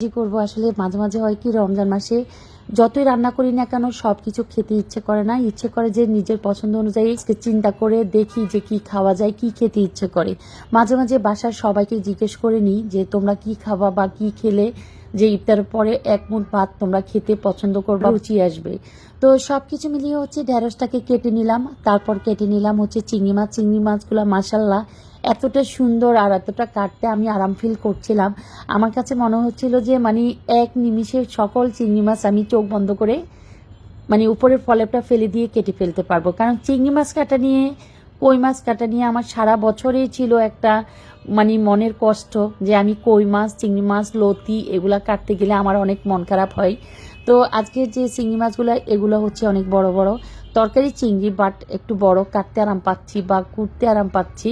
কি করব। আসলে মাঝে মাঝে হয় কি, রমজান মাসে যতই রান্না করি না কেন সব কিছু খেতে ইচ্ছে করে না। ইচ্ছে করে যে নিজের পছন্দ অনুযায়ী চিন্তা করে দেখি যে কি খাওয়া যায়, কি খেতে ইচ্ছে করে। মাঝে মাঝে বাসার সবাইকে জিজ্ঞেস করে নিই যে, তোমরা কি খাবা বা কি খেলে? যে ইফতার পরে এক মুঠ ভাত তোমরা খেতে পছন্দ করবা, রুচি আসবে। তো সব কিছু মিলিয়ে হচ্ছে ঢেঁড়সটাকে কেটে নিলাম। তারপর কেটে নিলাম হচ্ছে চিংড়ি মাছ। চিংড়ি মাছগুলো মাসাল্লাহ এতটা সুন্দর আর এতটা কাটতে আমি আরাম ফিল করছিলাম। আমার কাছে মনে হচ্ছিল যে মানে এক নিমিষে সকল চিংড়ি মাছ আমি চোখ বন্ধ করে মানে উপরের ফলেপটা ফেলে দিয়ে কেটে ফেলতে পারব। কারণ চিংড়ি মাছ কাটা নিয়ে, কই মাছ কাটা নিয়ে আমার সারা বছরেই ছিল একটা মানে মনের কষ্ট যে, আমি কই মাছ, চিংড়ি মাছ, লতি এগুলা কাটতে গেলে আমার অনেক মন খারাপ হয়। তো আজকে যে চিংড়ি মাছগুলো, এগুলো হচ্ছে অনেক বড় বড়। তরকারি, চিংড়ি বাট একটু বড়, কাটতে আরাম পাচ্ছি বা কুটতে আরাম পাচ্ছি।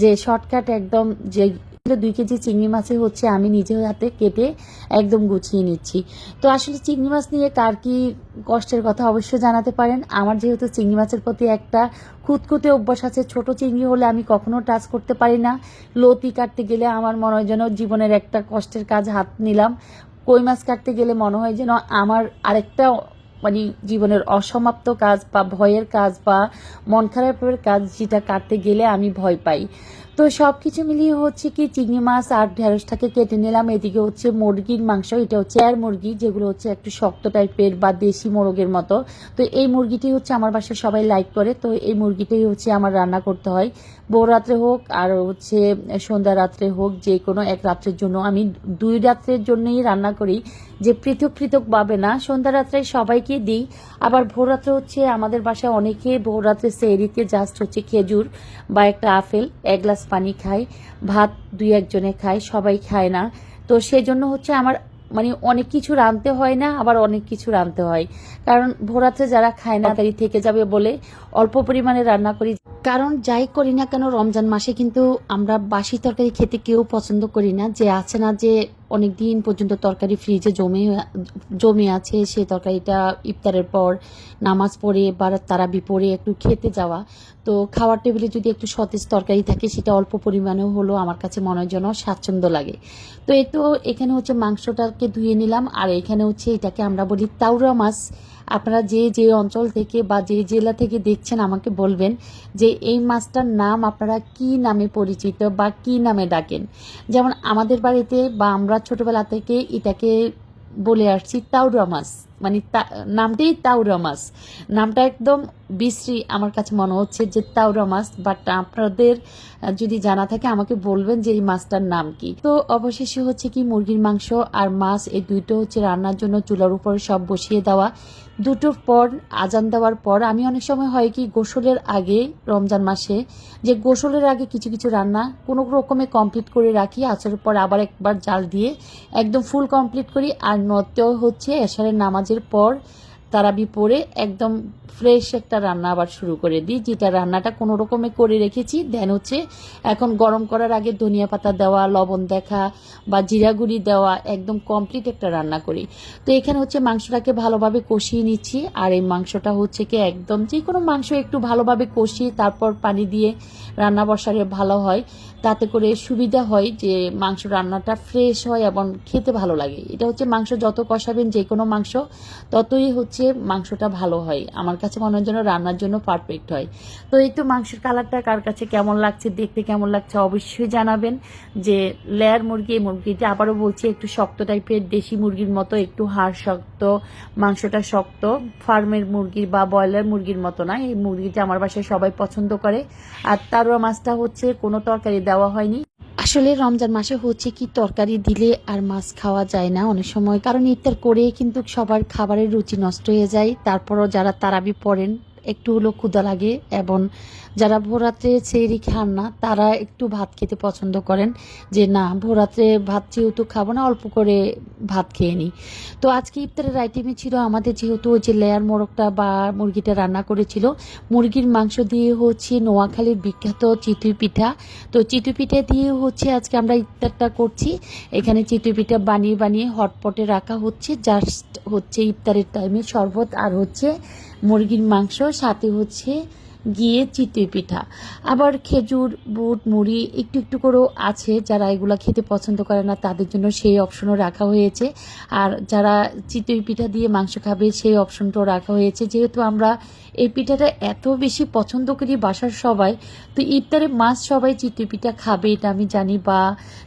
যে শর্টকাট একদম যে দুই কেজি চিংড়ি মাছে হচ্ছে আমি নিজে হাতে কেটে একদম গুছিয়ে নিচ্ছি। তো আসলে চিংড়ি মাছ নিয়ে কার কি কষ্টের কথা অবশ্যই জানাতে পারেন। আমার যেহেতু চিংড়ি মাছের প্রতি একটা খুঁতখুঁতে অভ্যাস আছে, ছোট চিংড়ি হলে আমি কখনো টাচ করতে পারি না। লতি কাটতে গেলে আমার মনে হয় যেন জীবনের একটা কষ্টের কাজ হাত নিলাম। কই মাছ কাটতে গেলে মনে হয় যেন আমার আরেকটা মানে জীবনের অসমাপ্ত কাজ বা ভয়ের কাজ বা মন খারাপের কাজ যেটা কাটতে গেলে আমি ভয় পাই। তো সব কিছু মিলিয়ে হচ্ছে কি, চিংড়ি মাছ আর ঢেঁড়সটাকে কেটে নিলাম। এদিকে হচ্ছে মুরগির মাংস, এটা হচ্ছে আর মুরগি, যেগুলো হচ্ছে একটু শক্ত টাইপের বা দেশি মোরগের মতো। তো এই মুরগিটি হচ্ছে আমার বাসায় সবাই লাইক করে, তো এই মুরগিটাই হচ্ছে আমার রান্না করতে হয়। বউ রাত্রে হোক আর হচ্ছে সন্ধ্যা রাত্রে হোক, যে কোনো এক রাত্রের জন্য। আমি দুই রাত্রের জন্যই রান্না করি, যে পৃথক পৃথক ভাবে না। সন্ধ্যা রাত্রে সবাইকে দিই। আবার ভোর রাত্রে হচ্ছে আমাদের বাসায় অনেকে ভোর রাত্রে সেরিতে জাস্ট হচ্ছে খেজুর বা একটা আপেল, এক গ্লাস পানি খায় ভাত দুই একজনে খায় সবাই খায় না। তো সেজন্য হচ্ছে আমার মানে অনেক কিছু রাঁধতে হয় না আবার অনেক কিছু রাঁধতে হয়। কারণ ভোরাতে যারা খায় না তারি থেকে যাবে বলে অল্প পরিমাণে রান্না করি। কারণ যাই করি না কেন, রমজান মাসে কিন্তু আমরা বাসি তরকারি খেতে কেউ পছন্দ করি না। যে আছে না যে অনেক দিন পর্যন্ত তরকারি ফ্রিজে জমে জমে আছে, সে তরকারিটা ইফতারের পর, নামাজ পড়ে বা তারাবি পড়ে একটু খেতে যাওয়া। তো খাওয়ার টেবিলে যদি একটু সতেজ তরকারি থাকে, সেটা অল্প পরিমাণেও হলো আমার কাছে মনে হয় যেন স্বাচ্ছন্দ্য লাগে। তো এই তো এখানে হচ্ছে মাংসটাকে ধুয়ে নিলাম, আর এখানে হচ্ছে এটাকে আমরা বলি তাওরা মাছ। আপনারা যে যে অঞ্চল থেকে বা যে জেলা থেকে দেখছেন আমাকে বলবেন যে এই মাছটার নাম আপনারা কি নামে পরিচিত বা কি নামে ডাকেন। যেমন আমাদের বাড়িতে বা আমরা ছোটবেলা থেকে এটাকে বলে আসছি তাওরা মাছ। মানে নামটাই তাওরা মাছ নামটা একদম বিশ্রী আমার কাছে মনে হচ্ছে যে তাওরা মাছ বাট আপনাদের যদি জানা থাকে আমাকে বলবেন যে এই মাছটার নাম কি। তো অবশেষে হচ্ছে কি মুরগির মাংস আর মাছ, এই দুইটো হচ্ছে রান্নার জন্য চুলার উপরে সব বসিয়ে দেওয়া। দুটোর পর, আজান দেওয়ার পর, আমি অনেক সময় হয় কি গোসলের আগে, রমজান মাসে, যে গোসলের আগে কিছু কিছু রান্না কোনো রকমে কমপ্লিট করে রাখি, আচারের পর আবার একবার জাল দিয়ে একদম ফুল কমপ্লিট করি। আর নতেও হচ্ছে এশারের নামাজের পর তারাবি পরে একদম ফ্রেশ একটা রান্না আবার শুরু করে দিই, যেটা রান্নাটা কোনো রকমে করে রেখেছি। দেন হচ্ছে এখন গরম করার আগে ধনিয়া পাতা দেওয়া, লবণ দেখা বা জিরা গুঁড়ি দেওয়া, একদম কমপ্লিট একটা রান্না করি। তো এখানে হচ্ছে মাংসটাকে ভালোভাবে কষিয়ে নিচ্ছি, আর এই মাংসটা হচ্ছে কি একদম যে কোনো মাংস একটু ভালোভাবে কষিয়ে তারপর পানি দিয়ে রান্না বসালে ভালো হয়। তাতে করে সুবিধা হয় যে মাংস রান্নাটা ফ্রেশ হয় এবং খেতে ভালো লাগে। এটা হচ্ছে মাংস যত কষাবেন যে কোনো মাংস, ততই হচ্ছে মাংসটা ভালো হয়। আমার কাছে মনে হয় যেন রান্নার জন্য পারফেক্ট হয়। তো এই তো মাংসের কালারটা কার কাছে কেমন লাগছে, দেখতে কেমন লাগছে অবশ্যই জানাবেন। যে লেয়ার মুরগি, এই মুরগিটা আবারও বলছি একটু শক্ত টাইপের দেশি মুরগির মতো, একটু হাড় শক্ত, মাংসটা শক্ত, ফার্মের মুরগির বা ব্রয়লার মুরগির মতো না, এই মুরগিটা আমার বাসায় সবাই পছন্দ করে। আর তারও মাছটা হচ্ছে কোনো তরকারি দেওয়া হয়নি। আসলে রমজান মাসে হচ্ছে কি তরকারি দিলে আর মাছ খাওয়া যায় না অনেক সময়। কারণ ইফতার করে কিন্তু সবার খাবারের রুচি নষ্ট হয়ে যায়। তারপরও যারা তারাবি পড়েন একটু হলো ক্ষুদা লাগে এবং যারা ভোরাতে সেরি খান না, তারা একটু ভাত খেতে পছন্দ করেন যে না ভোরাতে ভাত যেহেতু খাব না, অল্প করে ভাত খেয়ে নিই। তো আজকে ইফতারের আইটেমে ছিল আমাদের যেহেতু ওই যে লেয়ার মোরগটা বা মুরগিটা রান্না করেছিল, মুরগির মাংস দিয়ে হচ্ছে নোয়াখালীর বিখ্যাত চিতুই পিঠা। তো চিতু পিঠা দিয়ে হচ্ছে আজকে আমরা ইফতারটা করছি। এখানে চিতু পিঠা বানিয়ে বানিয়ে হটপটে রাখা হচ্ছে জাস্ট হচ্ছে ইফতারের টাইমে শরবত আর হচ্ছে মুরগির মাংস, সাথে হচ্ছে গিয়ে চিতই পিঠা। আবার খেজুর, বুট, মুড়ি, একটু একটু করেও আছে যারা এগুলো খেতে পছন্দ করে না, তাদের জন্য সেই অপশনও রাখা হয়েছে। আর যারা চিতই পিঠা দিয়ে মাংস খাবে, সেই অপশনটাও রাখা হয়েছে। যেহেতু আমরা এই পিঠাটা এত বেশি পছন্দ করি বাসার সবাই, তো ইফতারে মাছ সবাই চিতই পিঠা খাবে, এটা আমি জানি বা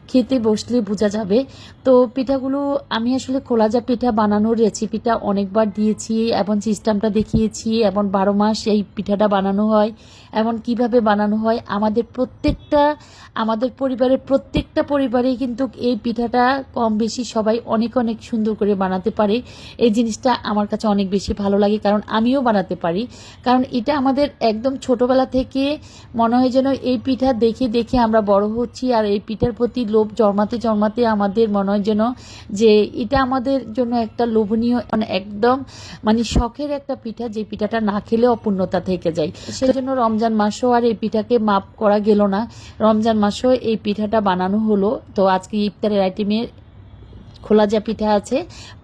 খেতে বসলে বোঝা যাবে। তো পিঠাগুলো আমি আসলে খোলাজা পিঠা বানানোর রেসিপিটা অনেকবার দিয়েছি এবং সিস্টেমটা দেখিয়েছি এবং বারো মাস এই পিঠাটা বানানো হয় এবং কীভাবে বানানো হয়, আমাদের প্রত্যেকটা, আমাদের পরিবারের প্রত্যেকটা পরিবারেই কিন্তু এই পিঠাটা কম বেশি সবাই অনেক অনেক সুন্দর করে বানাতে পারে। এই জিনিসটা আমার কাছে অনেক বেশি ভালো লাগে, কারণ আমিও বানাতে পারি। কারণ এটা আমাদের একদম ছোটবেলা থেকে মনে হয় যেন এই পিঠা দেখে দেখে আমরা বড় হচ্ছি আর এই পিঠার প্রতি লোভ জন্মাতে জন্মাতে আমাদের মনে হয় যেন যে এটা আমাদের জন্য একটা লোভনীয় মানে একদম মানে শখের একটা পিঠা যে পিঠাটা না খেলে অপূর্ণতা থেকে যায়। সেজন্য রমজান মাসও আর এই পিঠাকে মাপ করা গেল না। রমজান মাসেও এই পিঠাটা বানানো হলো। তো আজকে ইফতারের আইটেমে খোলা যা পিঠা আছে,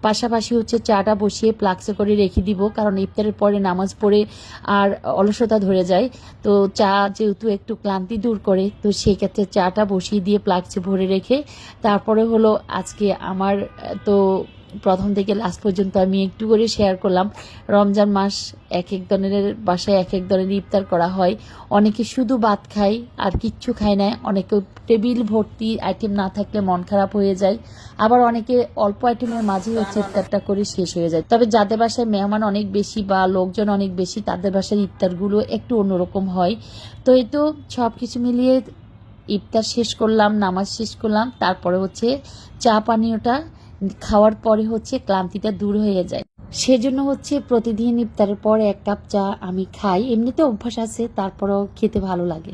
পাশাপাশি হচ্ছে চাটা বসিয়ে প্লাক্সে করে রেখে দিব, কারণ ইফতারের পরে নামাজ পড়ে আর অলসতা ধরে যায়। তো চা যেহেতু একটু ক্লান্তি দূর করে, তো সেক্ষেত্রে চাটা বসিয়ে দিয়ে প্লাক্সে ভরে রেখে, তারপরে হলো আজকে আমার, তো প্রথম থেকে লাস্ট পর্যন্ত আমি একটু করে শেয়ার করলাম। রমজান মাস এক এক ধরনের, বাসায় এক এক ধরনের ইফতার করা হয়। অনেকে শুধু ভাত খায়, আর কিচ্ছু খায় না। অনেকে টেবিল ভর্তি আইটেম না থাকলে মন খারাপ হয়ে যায়। আবার অনেকে অল্প আইটেমের মাঝেই হচ্ছে ইফতারটা করে শেষ হয়ে যায়। তবে যাদের বাসায় মেহমান অনেক বেশি বা লোকজন অনেক বেশি, তাদের বাসায় ইফতারগুলো একটু অন্যরকম হয়। তো এই তো সব কিছু মিলিয়ে ইফতার শেষ করলাম, নামাজ শেষ করলাম। তারপরে হচ্ছে চা পানীয়টা খাওয়ার পরে হচ্ছে ক্লান্তিটা দূর হয়ে যায়। সেজন্য হচ্ছে প্রতিদিন ইফতারের পরে এক কাপ চা আমি খাই। এমনিতে অভ্যাস আছে, তারপরেও খেতে ভালো লাগে।